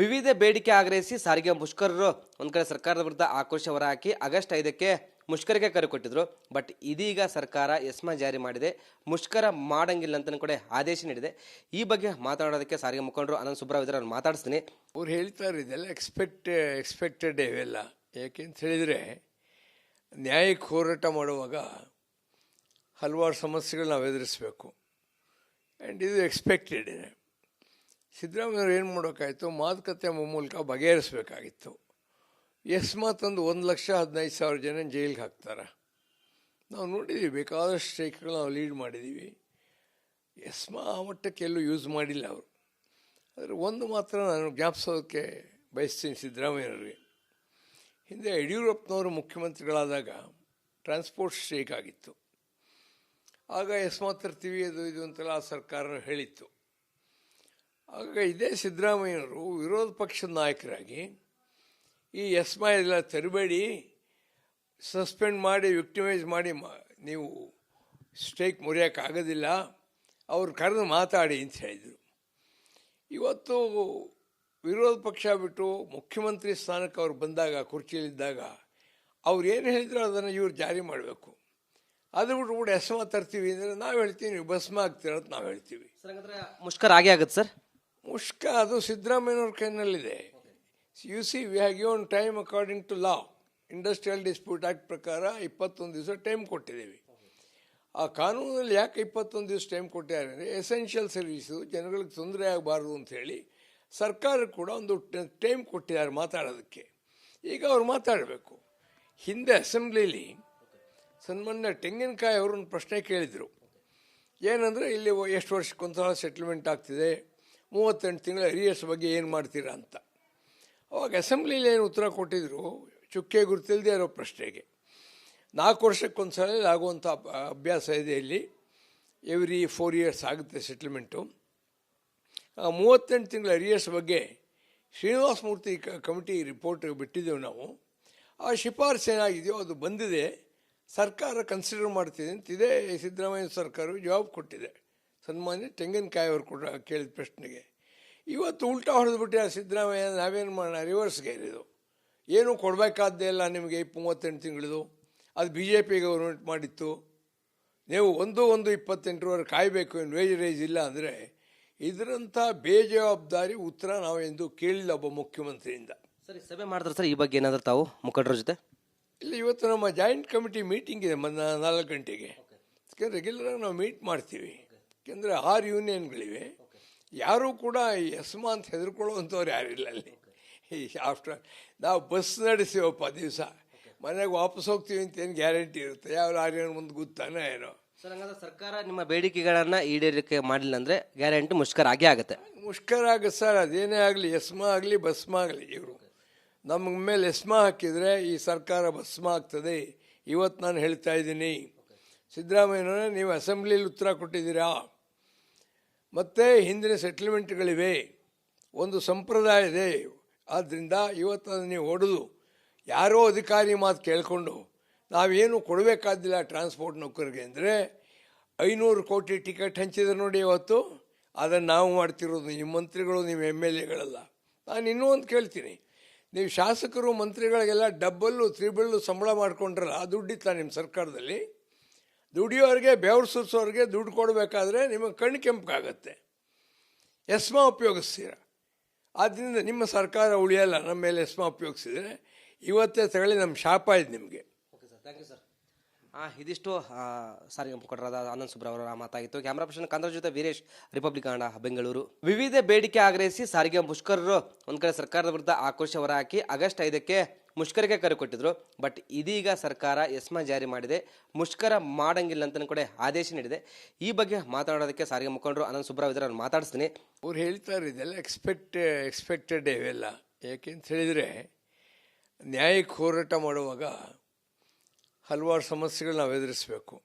ವಿವಿಧ ಬೇಡಿಕೆ ಆಗ್ರಹಿಸಿ ಸಾರಿಗೆ ಮುಷ್ಕರರು ಒಂದ್ ಕಡೆ ಸರ್ಕಾರದ ವಿರುದ್ಧ ಆಕ್ರೋಶ ಹೊರಹಾಕಿ ಆಗಸ್ಟ್ ಐದಕ್ಕೆ ಮುಷ್ಕರಕ್ಕೆ ಕರೆ ಕೊಟ್ಟಿದ್ರು. ಬಟ್ ಇದೀಗ ಸರ್ಕಾರ ಎಸ್ಮಾ ಜಾರಿ ಮಾಡಿದೆ. ಮುಷ್ಕರ ಮಾಡಂಗಿಲ್ಲ ಅಂತ ಕೂಡ ಆದೇಶ ನೀಡಿದೆ. ಈ ಬಗ್ಗೆ ಮಾತಾಡೋದಕ್ಕೆ ಸಾರಿಗೆ ಮುಖಂಡರು ಅನಂತ್ ಸುಬ್ರಾವಿದ್ರ ಅವ್ರು ಮಾತಾಡಿಸ್ತೀನಿ. ಅವ್ರು ಹೇಳ್ತಾರೆ, ಇದೆಲ್ಲ ಎಕ್ಸ್ಪೆಕ್ಟ್ ಎಕ್ಸ್ಪೆಕ್ಟೆಡ್ ಇವೆಲ್ಲ ಯಾಕೆಂತ ಹೇಳಿದರೆ, ನ್ಯಾಯಕ್ಕೆ ಹೋರಾಟ ಮಾಡುವಾಗ ಹಲವಾರು ಸಮಸ್ಯೆಗಳು ನಾವು ಎದುರಿಸಬೇಕು. ಆ್ಯಂಡ್ ಇದು ಎಕ್ಸ್ಪೆಕ್ಟೆಡ್ ಇದೆ. ಸಿದ್ದರಾಮಯ್ಯವ್ರು ಏನು ಮಾಡೋಕ್ಕಾಯಿತು ಮಾತುಕತೆ ಮೂಲಕ ಬಗೆಹರಿಸಬೇಕಾಗಿತ್ತು. ಎಸ್ ಒಂದು ಒಂದು ಲಕ್ಷ ಹದಿನೈದು ಸಾವಿರ ಜನ ಜೈಲಿಗೆ ಹಾಕ್ತಾರೆ. ನಾವು ನೋಡಿದ್ದೀವಿ ಬೇಕಾದಷ್ಟು ಸ್ಟ್ರೈಕ್ಗಳು ನಾವು ಲೀಡ್ ಮಾಡಿದ್ದೀವಿ ಎಸ್ಮಾ ಆ ಮಟ್ಟಕ್ಕೆ ಎಲ್ಲೂ ಯೂಸ್ ಮಾಡಿಲ್ಲ ಅವರು. ಆದರೆ ಒಂದು ಮಾತ್ರ ನಾನು ಜ್ಞಾಪಿಸೋದಕ್ಕೆ ಬಯಸ್ತೀನಿ ಸಿದ್ದರಾಮಯ್ಯವ್ರಿಗೆ. ಹಿಂದೆ ಯಡಿಯೂರಪ್ಪನವರು ಮುಖ್ಯಮಂತ್ರಿಗಳಾದಾಗ ಟ್ರಾನ್ಸ್ಪೋರ್ಟ್ ಸ್ಟ್ರೈಕ್ ಆಗಿತ್ತು. ಆಗ ಎಸ್ಮಾ ತರ್ತೀವಿ ಅದು ಇದು ಅಂತೆಲ್ಲ ಆ ಸರ್ಕಾರ ಹೇಳಿತ್ತು. ಆಗ ಇದೇ ಸಿದ್ದರಾಮಯ್ಯನವರು ವಿರೋಧ ಪಕ್ಷದ ನಾಯಕರಾಗಿ ಈ ಎಸ್ಮಾ ಎಲ್ಲ ತರಬೇಡಿ, ಸಸ್ಪೆಂಡ್ ಮಾಡಿ, ವಿಕ್ಟಿಮೈಸ್ ಮಾಡಿ ನೀವು ಸ್ಟ್ರೈಕ್ ಮುರಿಯೋಕ್ಕಾಗೋದಿಲ್ಲ, ಅವ್ರು ಕರೆದು ಮಾತಾಡಿ ಅಂತ ಹೇಳಿದರು. ಇವತ್ತು ವಿರೋಧ ಪಕ್ಷ ಬಿಟ್ಟು ಮುಖ್ಯಮಂತ್ರಿ ಸ್ಥಾನಕ್ಕೆ ಅವ್ರು ಬಂದಾಗ, ಕುರ್ಚಿಯಲ್ಲಿದ್ದಾಗ, ಅವ್ರು ಏನು ಹೇಳಿದ್ರು ಅದನ್ನು ಇವ್ರು ಜಾರಿ ಮಾಡಬೇಕು. ಅದು ಬಿಟ್ಟು ಕೂಡ ಎಸ್ಮಾ ತರ್ತೀವಿ ಅಂದರೆ ನಾವು ಹೇಳ್ತೀವಿ, ನೀವು ಭಸ್ಮ ಆಗ್ತೀರ ಅಂತ ನಾವು ಹೇಳ್ತೀವಿ. ಮುಷ್ಕರ ಆಗೇ ಆಗುತ್ತೆ ಸರ್? ಮುಷ್ಕ ಅದು ಸಿದ್ದರಾಮಯ್ಯನವ್ರ ಕೈನಲ್ಲಿದೆ. You see we have given time according to law industrial dispute act ಪ್ರಕಾರ ಇಪ್ಪತ್ತೊಂದು ದಿವಸ ಟೈಮ್ ಕೊಟ್ಟಿದ್ದೀವಿ. ಆ ಕಾನೂನಲ್ಲಿ ಯಾಕೆ ಇಪ್ಪತ್ತೊಂದು ದಿವಸ ಟೈಮ್ ಕೊಟ್ಟಿದ್ದಾರೆ ಅಂದರೆ ಎಸೆನ್ಷಿಯಲ್ ಸರ್ವೀಸು ಜನಗಳಿಗೆ ತೊಂದರೆ ಆಗಬಾರ್ದು ಅಂತ ಹೇಳಿ ಸರ್ಕಾರ ಕೂಡ ಒಂದು ಟೈಮ್ ಕೊಟ್ಟಿದ್ದಾರೆ ಮಾತಾಡೋದಕ್ಕೆ. ಈಗ ಅವ್ರು ಮಾತಾಡಬೇಕು. ಹಿಂದೆ ಅಸೆಂಬ್ಲಿಲಿ ಸನ್ಮಾನ್ಯ ತೆಂಗಿನಕಾಯಿ ಅವರೊಂದು ಪ್ರಶ್ನೆ ಕೇಳಿದರು. ಏನಂದರೆ ಇಲ್ಲಿ ಎಷ್ಟು ವರ್ಷಕ್ಕೊಂದ್ಸಲ ಸೆಟ್ಲ್ಮೆಂಟ್ ಆಗ್ತಿದೆ? ಮೂವತ್ತೆಂಟು ತಿಂಗಳ ಅರಿಯರ್ಸ್ ಬಗ್ಗೆ ಏನು ಮಾಡ್ತೀರಾ ಅಂತ. ಅವಾಗ ಅಸೆಂಬ್ಲಿಲಿ ಏನು ಉತ್ತರ ಕೊಟ್ಟಿದ್ರು, ಚುಕ್ಕೆ ಗುರುತಿಲ್ಲದೆ ಇರೋ ಪ್ರಶ್ನೆಗೆ. ನಾಲ್ಕು ವರ್ಷಕ್ಕೊಂದ್ಸಲ ಆಗುವಂಥ ಅಭ- ಅಭ್ಯಾಸ ಇದೆ ಇಲ್ಲಿ. ಎವ್ರಿ ಫೋರ್ ಇಯರ್ಸ್ ಆಗುತ್ತೆ ಸೆಟ್ಲ್ಮೆಂಟು. ಮೂವತ್ತೆಂಟು ತಿಂಗಳ ಅರಿಯರ್ಸ್ ಬಗ್ಗೆ ಶ್ರೀನಿವಾಸ ಮೂರ್ತಿ ಕಮಿಟಿ ರಿಪೋರ್ಟ್ ಬಿಟ್ಟಿದ್ದೆವು ನಾವು. ಆ ಶಿಫಾರಸು ಏನಾಗಿದೆಯೋ ಅದು ಬಂದಿದೆ. ಸರ್ಕಾರ ಕನ್ಸಿಡರ್ ಮಾಡ್ತಿದೆ ಅಂತ ಇದೇ. ಸಿದ್ದರಾಮಯ್ಯ ಸರ್ಕಾರವು ಜವಾಬ್ ಕೊಟ್ಟಿದೆ. ಸನ್ಮಾನ್ಯ ತೆಂಗಿನಕಾಯಿ ಅವರು ಕೂಡ ಕೇಳಿದ ಪ್ರಶ್ನೆಗೆ. ಇವತ್ತು ಉಲ್ಟಾ ಹೊಡೆದ್ಬಿಟ್ಟೆ ಆ ಸಿದ್ದರಾಮಯ್ಯ ನಾವೇನು ಮಾಡೋಣ ರಿವರ್ಸ್ಗೆ ಇದು? ಏನೂ ಕೊಡಬೇಕಾದ್ದೇ ಇಲ್ಲ ನಿಮಗೆ ಮೂವತ್ತೆಂಟು ತಿಂಗಳದು. ಅದು ಬಿ ಜೆ ಪಿ ಗೌರ್ಮೆಂಟ್ ಮಾಡಿತ್ತು. ನೀವು ಒಂದು ಒಂದು ಇಪ್ಪತ್ತೆಂಟರವರೆಗೆ ಕಾಯಬೇಕು ಏನು ವೇಜ್ ರೈಸ್ ಇಲ್ಲ ಅಂದರೆ ಇದರಂಥ ಬೇಜವಾಬ್ದಾರಿ ಉತ್ತರ ನಾವು ಎಂದು ಕೇಳಿಲ್ಲ ಒಬ್ಬ ಮುಖ್ಯಮಂತ್ರಿಯಿಂದ. ಸರಿ ಸಭೆ ಮಾಡಿದ್ರೆ ಸರ್ ಈ ಬಗ್ಗೆ ಏನಾದರೂ ತಾವು ಮುಖಂಡರ ಜೊತೆ? ಇಲ್ಲ ಇವತ್ತು ನಮ್ಮ ಜಾಯಿಂಟ್ ಕಮಿಟಿ ಮೀಟಿಂಗ್ ಇದೆ ನಾಲ್ಕು ಗಂಟೆಗೆ. ರೆಗ್ಯುಲರಾಗಿ ನಾವು ಮೀಟ್ ಮಾಡ್ತೀವಿ. ಯಾಕೆಂದರೆ ಆರು ಯೂನಿಯನ್ಗಳಿವೆ ಯಾರೂ ಕೂಡ ಈ ಎಸ್ಮಾ ಅಂತ ಹೆದರ್ಕೊಳ್ಳುವಂಥವ್ರು ಯಾರಿಲ್ಲ ಅಲ್ಲಿ. ಈ ಆಫ್ಟರ್ ನಾವು ಬಸ್ ನಡೆಸಿವಪ್ಪ ದಿವಸ. ಮನೆಗೆ ವಾಪಸ್ ಹೋಗ್ತೀವಿ ಅಂತ ಏನು ಗ್ಯಾರಂಟಿ ಇರುತ್ತೆ? ಯಾವ ಲಾರಿಯನ್ನು ಮುಂದೆ ಗೊತ್ತಾನೆ ಏನೋ. ಸರ್ ಹಂಗಂದ್ರೆ ಸರ್ಕಾರ ನಿಮ್ಮ ಬೇಡಿಕೆಗಳನ್ನು ಈಡೇರಿಕೆ ಮಾಡಿಲ್ಲ ಅಂದರೆ ಗ್ಯಾರಂಟಿ ಮುಷ್ಕರ ಆಗೇ ಆಗುತ್ತೆ. ಮುಷ್ಕರ ಆಗುತ್ತೆ ಸರ್. ಅದೇನೇ ಆಗಲಿ ಎಸ್ಮಾ ಆಗಲಿ ಬಸ್ಮಾ ಆಗಲಿ ಇವರು. ನಮ್ಮ ಮೇಲೆ ಎಸ್ಮಾ ಹಾಕಿದರೆ ಈ ಸರ್ಕಾರ ಭಸ್ಮ ಆಗ್ತದೆ. ಇವತ್ತು ನಾನು ಹೇಳ್ತಾ ಇದ್ದೀನಿ. ಸಿದ್ದರಾಮಯ್ಯನವರೇ ನೀವು ಅಸೆಂಬ್ಲಿಲಿ ಉತ್ತರ ಕೊಟ್ಟಿದ್ದೀರಾ? ಮತ್ತು ಹಿಂದಿನ ಸೆಟ್ಲ್ಮೆಂಟ್ಗಳಿವೆ ಒಂದು ಸಂಪ್ರದಾಯ ಇದೆ. ಆದ್ದರಿಂದ ಇವತ್ತು ನೀವು ಹೊಡೆದು ಯಾರೋ ಅಧಿಕಾರಿ ಮಾತು ಕೇಳಿಕೊಂಡು ನಾವೇನು ಕೊಡಬೇಕಾದಿಲ್ಲ ಟ್ರಾನ್ಸ್ಪೋರ್ಟ್ ನೌಕರಿಗೆ ಅಂದರೆ ಐನೂರು ಕೋಟಿ ಟಿಕೆಟ್ ಹಂಚಿದ್ರೆ ನೋಡಿ ಇವತ್ತು. ಅದನ್ನು ನಾವು ಮಾಡ್ತಿರೋದು ನಿಮ್ಮ ಮಂತ್ರಿಗಳು ನೀವು ಎಂ ಎಲ್ ಎಗಳೆಲ್ಲ. ನಾನು ಇನ್ನೂ ಒಂದು ಕೇಳ್ತೀನಿ. ನೀವು ಶಾಸಕರು, ಮಂತ್ರಿಗಳಿಗೆಲ್ಲ ಡಬ್ಬಲ್ಲು ತ್ರಿಬಲ್ಲು ಸಂಬಳ ಮಾಡ್ಕೊಂಡ್ರಲ್ಲ ದುಡ್ಡಿತ್ತ ನಿಮ್ಮ ಸರ್ಕಾರದಲ್ಲಿ? ದುಡಿಯೋರಿಗೆ, ಬೆವರು ಸುರಿಸೋರಿಗೆ ದುಡ್ಡು ಕೊಡಬೇಕಾದ್ರೆ ನಿಮಗೆ ಕಣ್ಣು ಕೆಂಪಗಾಗತ್ತೆ. ಎಸ್ಮಾ ಉಪಯೋಗಿಸ್ತೀರ? ಆದ್ದರಿಂದ ನಿಮ್ಮ ಸರ್ಕಾರ ಉಳಿಯಲ್ಲ, ನಮ್ಮ ಮೇಲೆ ಎಸ್ಮಾ ಉಪಯೋಗಿಸಿದರೆ ಇವತ್ತೇ ತಗೊಳ್ಳಿ, ನಮ್ಮ ಶಾಪ ಇದೆ ನಿಮಗೆ. Okay sir, thank you sir. ಹಾಂ ಇದಿಷ್ಟು ಸಾರಿಗೆ ಮುಖಂಡರಾದ ಆನಂದ್ ಸುಬ್ರಹ್ಮಣ್ಯ ಮಾತಾಗಿತ್ತು. ಕ್ಯಾಮರಾ ಪರ್ಸನ್ ಕಂದ್ರ ಜೊತೆ ವೀರೇಶ್ ರಿಪಬ್ಲಿಕ್ ಕನ್ನಡ ಬೆಂಗಳೂರು ವಿವಿಧ ಬೇಡಿಕೆ ಆಗ್ರಹಿಸಿ ಸಾರಿಗೆ ಮುಷ್ಕರರು ಒಂದು ಕಡೆ ಸರ್ಕಾರದ ವಿರುದ್ಧ ಆಕ್ರೋಶ ಹೊರಹಾಕಿ ಆಗಸ್ಟ್ ಐದಕ್ಕೆ ಮುಷ್ಕರಕ್ಕೆ ಕರೆ ಕೊಟ್ಟಿದ್ರು. ಬಟ್ ಇದೀಗ ಸರ್ಕಾರ ಎಸ್ಮಾ ಜಾರಿ ಮಾಡಿದೆ. ಮುಷ್ಕರ ಮಾಡಂಗಿಲ್ಲ ಅಂತ ಕೂಡ ಆದೇಶ ನೀಡಿದೆ. ಈ ಬಗ್ಗೆ ಮಾತಾಡೋದಕ್ಕೆ ಸಾರಿಗೆ ಮುಖಂಡರು ಆನಂದ್ ಸುಬ್ರಾವ್ ಇದ್ದಾರೆ ಅವ್ರು ಮಾತಾಡಿಸ್ತೀನಿ. ಅವ್ರು ಹೇಳ್ತಾರೆ ಇದೆಲ್ಲ ಎಕ್ಸ್ಪೆಕ್ಟ್ ಎಕ್ಸ್ಪೆಕ್ಟೆಡ್ ಇವೆಲ್ಲ ಯಾಕೆಂತ ಹೇಳಿದರೆ, ನ್ಯಾಯಕ್ಕೆ ಹೋರಾಟ ಮಾಡುವಾಗ ಹಲವಾರು ಸಮಸ್ಯೆಗಳು ನಾವು ಎದುರಿಸಬೇಕು.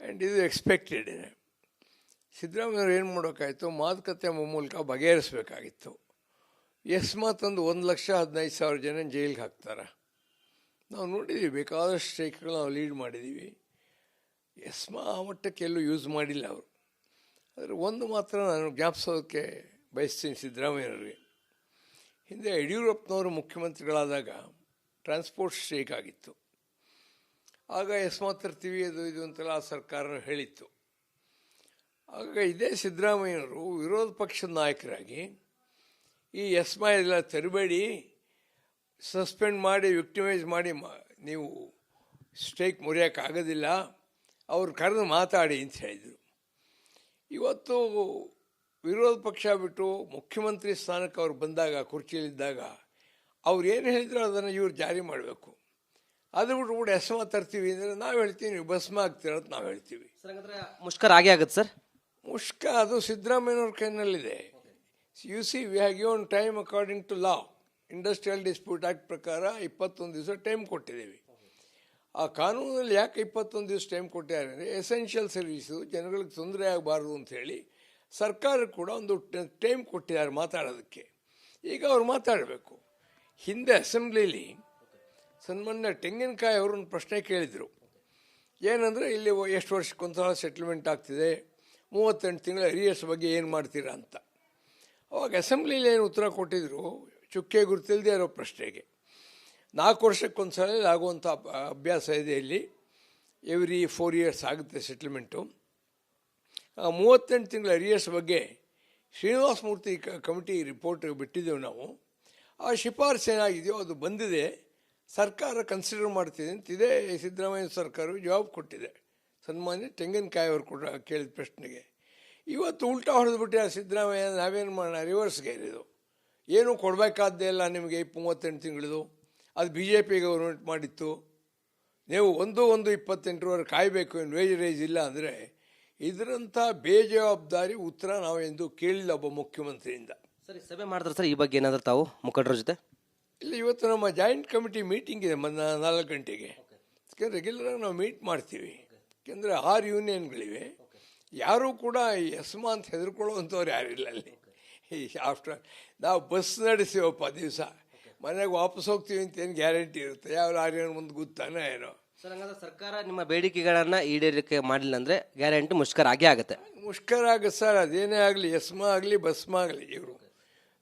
ಆ್ಯಂಡ್ ಇದು ಎಕ್ಸ್ಪೆಕ್ಟೆಡ್ ಇದೆ ಸಿದ್ದರಾಮಯ್ಯವ್ರು ಏನು ಮಾಡೋಕ್ಕಾಯಿತು ಮಾತುಕತೆ ಮೂಲಕ ಬಗೆಹರಿಸಬೇಕಾಗಿತ್ತು. ಎಸ್ಮಾತ್ ಒಂದು ಒಂದು ಲಕ್ಷ ಹದಿನೈದು ಸಾವಿರ ಜನ ಜೈಲಿಗೆ ಹಾಕ್ತಾರೆ. ನಾವು ನೋಡಿದ್ದೀವಿ ಬೇಕಾದಷ್ಟು ಸ್ಟ್ರೈಕ್ಗಳು ನಾವು ಲೀಡ್ ಮಾಡಿದ್ದೀವಿ ಎಸ್ಮಾ ಆ ಮಟ್ಟಕ್ಕೆ ಎಲ್ಲೂ ಯೂಸ್ ಮಾಡಿಲ್ಲ ಅವರು. ಆದರೆ ಒಂದು ಮಾತ್ರ ನಾನು ಜ್ಞಾಪಿಸೋದಕ್ಕೆ ಬಯಸ್ತೀನಿ ಸಿದ್ದರಾಮಯ್ಯವ್ರಿಗೆ ಹಿಂದೆ ಯಡಿಯೂರಪ್ಪನವರು ಮುಖ್ಯಮಂತ್ರಿಗಳಾದಾಗ ಟ್ರಾನ್ಸ್ಪೋರ್ಟ್ ಸ್ಟ್ರೈಕ್ ಆಗಿತ್ತು. ಆಗ ಎಸ್ಮಾ ತರ್ತೀವಿ ಅದು ಇದು ಅಂತೆಲ್ಲ ಆ ಸರ್ಕಾರ ಹೇಳಿತ್ತು. ಆಗ ಇದೇ ಸಿದ್ದರಾಮಯ್ಯನವರು ವಿರೋಧ ಪಕ್ಷದ ನಾಯಕರಾಗಿ ಈ ಎಸ್ಮಾ ಎಲ್ಲ ತರಬೇಡಿ, ಸಸ್ಪೆಂಡ್ ಮಾಡಿ, ವಿಕ್ಟಿಮೈಸ್ ಮಾಡಿ ನೀವು ಸ್ಟ್ರೈಕ್ ಮುರಿಯೋಕ್ಕಾಗೋದಿಲ್ಲ ಅವ್ರು ಕರೆದು ಮಾತಾಡಿ ಅಂತ ಹೇಳಿದರು. ಇವತ್ತು ವಿರೋಧ ಪಕ್ಷ ಬಿಟ್ಟು ಮುಖ್ಯಮಂತ್ರಿ ಸ್ಥಾನಕ್ಕೆ ಅವ್ರು ಬಂದಾಗ, ಕುರ್ಚಿಯಲ್ಲಿದ್ದಾಗ ಅವ್ರು ಏನು ಹೇಳಿದ್ರು ಅದನ್ನು ಇವ್ರು ಜಾರಿ ಮಾಡಬೇಕು. ಅದು ಬಿಟ್ಟು ಕೂಡ ಎಸ್ಮ ತರ್ತೀವಿ ಅಂದರೆ ನಾವು ಹೇಳ್ತೀವಿ ನೀವು ಭಸ್ಮ ಆಗ್ತೀರ ಅಂತ ನಾವು ಹೇಳ್ತೀವಿ. ಮುಷ್ಕರ ಆಗೇ ಆಗುತ್ತೆ ಸರ್? ಮುಷ್ಕ ಅದು ಸಿದ್ದರಾಮಯ್ಯನವ್ರ ಕೈನಲ್ಲಿದೆ. You see we have given time according to law industrial dispute act ಪ್ರಕಾರ ಇಪ್ಪತ್ತೊಂದು ದಿವಸ ಟೈಮ್ ಕೊಟ್ಟಿದ್ದೀವಿ. ಆ ಕಾನೂನಲ್ಲಿ ಯಾಕೆ ಇಪ್ಪತ್ತೊಂದು ದಿವಸ ಟೈಮ್ ಕೊಟ್ಟಿದ್ದಾರೆ ಅಂದರೆ ಎಸೆನ್ಷಿಯಲ್ ಸರ್ವೀಸು ಜನಗಳಿಗೆ ತೊಂದರೆ ಆಗಬಾರ್ದು ಅಂತ ಹೇಳಿ ಸರ್ಕಾರ ಕೂಡ ಒಂದು ಟೈಮ್ ಕೊಟ್ಟಿದ್ದಾರೆ ಮಾತಾಡೋದಕ್ಕೆ. ಈಗ ಅವ್ರು ಮಾತಾಡಬೇಕು. ಹಿಂದೆ ಅಸೆಂಬ್ಲಿಲಿ ಸನ್ಮಾನ್ಯ ತೆಂಗಿನಕಾಯಿ ಅವ್ರನ್ನ ಪ್ರಶ್ನೆ ಕೇಳಿದರು. ಏನಂದರೆ ಇಲ್ಲಿ ಎಷ್ಟು ವರ್ಷಕ್ಕೊಂದ್ಸಲ ಸೆಟ್ಲ್ಮೆಂಟ್ ಆಗ್ತಿದೆ, ಮೂವತ್ತೆಂಟು ತಿಂಗಳ ಅರಿಯರ್ಸ್ ಬಗ್ಗೆ ಏನು ಮಾಡ್ತೀರಾ ಅಂತ. ಅವಾಗ ಅಸೆಂಬ್ಲಿಲಿ ಏನು ಉತ್ತರ ಕೊಟ್ಟಿದ್ರು, ಚುಕ್ಕೆ ಗುರುತಿಲ್ಲದೆ ಇರೋ ಪ್ರಶ್ನೆಗೆ. ನಾಲ್ಕು ವರ್ಷಕ್ಕೊಂದ್ಸಲ ಆಗುವಂಥ ಅಭ್ಯಾಸ ಇದೆ ಇಲ್ಲಿ. ಎವ್ರಿ ಫೋರ್ ಇಯರ್ಸ್ ಆಗುತ್ತೆ ಸೆಟ್ಲ್ಮೆಂಟು ಮೂವತ್ತೆಂಟು ತಿಂಗಳ ಅರಿಯರ್ಸ್ ಬಗ್ಗೆ ಶ್ರೀನಿವಾಸ ಮೂರ್ತಿ ಕಮಿಟಿ ರಿಪೋರ್ಟ್ ಬಿಟ್ಟಿದ್ದೆವು ನಾವು. ಆ ಶಿಫಾರಸು ಏನಾಗಿದೆಯೋ ಅದು ಬಂದಿದೆ. ಸರ್ಕಾರ ಕನ್ಸಿಡರ್ ಮಾಡ್ತಿದೆ ಅಂತ ಇದೇ, ಸಿದ್ದರಾಮಯ್ಯ ಸರ್ಕಾರವು ಜವಾಬು ಕೊಟ್ಟಿದೆ. ಸನ್ಮಾನ್ಯ ತೆಂಗಿನಕಾಯಿ ಅವರು ಕೂಡ ಕೇಳಿದ ಪ್ರಶ್ನೆಗೆ. ಇವತ್ತು ಉಲ್ಟಾ ಹೊಡೆದ್ಬಿಟ್ಟು ಆ ಸಿದ್ದರಾಮಯ್ಯ ನಾವೇನು ಮಾಡೋಣ? ರಿವರ್ಸ್ಗೆ ಇದು ಏನೂ ಕೊಡಬೇಕಾದ್ದೇ ಇಲ್ಲ ನಿಮಗೆ ಮೂವತ್ತೆಂಟು ತಿಂಗಳದು. ಅದು ಬಿ ಜೆ ಪಿ ಗೌರ್ಮೆಂಟ್ ಮಾಡಿತ್ತು. ನೀವು ಒಂದು ಒಂದು ಇಪ್ಪತ್ತೆಂಟರವರೆ ಕಾಯಬೇಕು ಏನು? ವೇಜ್ ರೈಸ್ ಇಲ್ಲ ಅಂದರೆ ಇದರಂಥ ಬೇಜವಾಬ್ದಾರಿ ಉತ್ತರ ನಾವು ಎಂದು ಕೇಳಿಲ್ಲ ಒಬ್ಬ ಮುಖ್ಯಮಂತ್ರಿಯಿಂದ. ಸರಿ, ಸಭೆ ಮಾಡಿದ್ರೆ ಸರ್ ಈ ಬಗ್ಗೆ ಏನಾದರೂ ತಾವು ಮುಖಂಡರ ಜೊತೆ? ಇಲ್ಲಿ ಇವತ್ತು ನಮ್ಮ ಜಾಯಿಂಟ್ ಕಮಿಟಿ ಮೀಟಿಂಗ್ ಇದೆ ಮನ್ನ ನಾಲ್ಕು ಗಂಟೆಗೆ. ರೆಗ್ಯುಲರಾಗಿ ನಾವು ಮೀಟ್ ಮಾಡ್ತೀವಿ. ಯಾಕೆಂದರೆ ಆರು ಯೂನಿಯನ್ಗಳಿವೆ ಯಾರೂ ಕೂಡ ಯಸ್ಮಾ ಅಂತ ಹೆದರ್ಕೊಳ್ಳುವಂಥವ್ರು ಯಾರಿಲ್ಲ ಅಲ್ಲಿ. ಈ ಆಫ್ಟರ್ ನಾವು ಬಸ್ ನಡೆಸಿವಪ್ಪ ದಿವಸ. ಮನೆಗೆ ವಾಪಸ್ ಹೋಗ್ತೀವಿ ಅಂತ ಏನು ಗ್ಯಾರಂಟಿ ಇರುತ್ತೆ? ಯಾವ ಲಾರಿಯನ್ನು ಮುಂದೆ ಗೊತ್ತಾನೆ ಏನೋ. ಸರ್ ಹಂಗಂದ್ರೆ ಸರ್ಕಾರ ನಿಮ್ಮ ಬೇಡಿಕೆಗಳನ್ನು ಈಡೇರಿಕೆ ಮಾಡಿಲ್ಲ ಅಂದರೆ ಗ್ಯಾರಂಟಿ ಮುಷ್ಕರ ಆಗೇ ಆಗುತ್ತೆ. ಮುಷ್ಕರ ಆಗುತ್ತೆ ಸರ್. ಅದೇನೇ ಆಗಲಿ ಎಸ್ಮಾ ಆಗಲಿ ಬಸ್ಮಾ ಆಗಲಿ ಇವರು.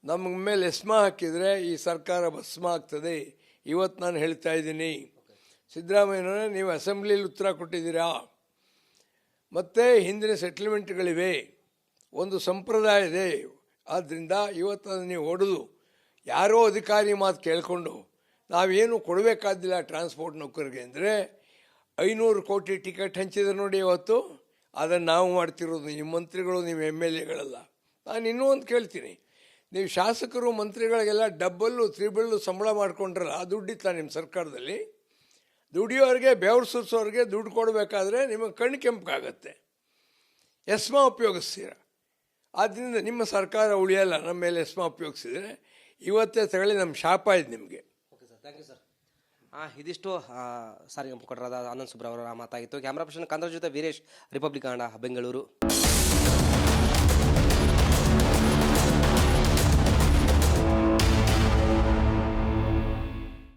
ನಮ್ಮ ಮೇಲೆ ಸ್ಮ ಹಾಕಿದರೆ ಈ ಸರ್ಕಾರ ಭಸ್ಮ ಆಗ್ತದೆ. ಇವತ್ತು ನಾನು ಹೇಳ್ತಾ ಇದ್ದೀನಿ. ಸಿದ್ದರಾಮಯ್ಯನವರೇ, ನೀವು ಅಸೆಂಬ್ಲಿಯಲ್ಲಿ ಉತ್ತರ ಕೊಟ್ಟಿದ್ದೀರಾ? ಮತ್ತು ಹಿಂದಿನ ಸೆಟ್ಲ್ಮೆಂಟ್ಗಳಿವೆ. ಒಂದು ಸಂಪ್ರದಾಯ ಇದೆ. ಆದ್ದರಿಂದ ಇವತ್ತು ಅದನ್ನು ನೀವು ಹೊಡೆದು ಯಾರೋ ಅಧಿಕಾರಿ ಮಾತು ಕೇಳಿಕೊಂಡು ನಾವೇನು ಕೊಡಬೇಕಾದಿಲ್ಲ ಟ್ರಾನ್ಸ್ಪೋರ್ಟ್ ನೌಕರಿಗೆ ಅಂದರೆ ಐನೂರು ಕೋಟಿ ಟಿಕೆಟ್ ಹಂಚಿದ್ರೆ ನೋಡಿ ಇವತ್ತು. ಅದನ್ನು ನಾವು ಮಾಡ್ತಿರೋದು ನಿಮ್ಮ ಮಂತ್ರಿಗಳು, ನೀವು ಎಂ ಎಲ್ ಎಗಳಲ್ಲ. ನಾನು ಇನ್ನೂ ಒಂದು ಕೇಳ್ತೀನಿ. ನೀವು ಶಾಸಕರು ಮಂತ್ರಿಗಳಿಗೆಲ್ಲ ಡಬ್ಬಲ್ಲು ತ್ರಿಬಲ್ಲು ಸಂಬಳ ಮಾಡ್ಕೊಂಡ್ರಲ್ಲ, ಆ ದುಡ್ಡಿತ್ತ ನಿಮ್ಮ ಸರ್ಕಾರದಲ್ಲಿ? ದುಡಿಯೋರಿಗೆ, ಬೆವರು ಸುರಿಸೋರಿಗೆ ದುಡ್ಡು ಕೊಡಬೇಕಾದ್ರೆ ನಿಮಗೆ ಕಣ್ಣು ಕೆಂಪಾಗತ್ತೆ ಎಸ್ಮಾ ಉಪಯೋಗಿಸ್ತೀರ? ಆದ್ದರಿಂದ ನಿಮ್ಮ ಸರ್ಕಾರ ಉಳಿಯಲ್ಲ, ನಮ್ಮ ಮೇಲೆ ಎಸ್ಮಾ ಉಪಯೋಗಿಸಿದರೆ. ಇವತ್ತೇ ತಗೊಳ್ಳಿ, ನಮ್ಮ ಶಾಪ ಇದೆ ನಿಮಗೆ. Okay sir thank you sir ಹಾಂ ಇದಿಷ್ಟು ಸಾರಿಗೆ ಮುಖಂಡರಾದ ಆನಂದ್ ಸುಬ್ರವರ ಮಾತಾಗಿತ್ತು. ಕ್ಯಾಮ್ರಾ ಪರ್ಸನ್ ಕಾಂದ್ರ ಜೊತೆ ವೀರೇಶ್ ರಿಪಬ್ಲಿಕ್ ಕನ್ನಡ ಬೆಂಗಳೂರು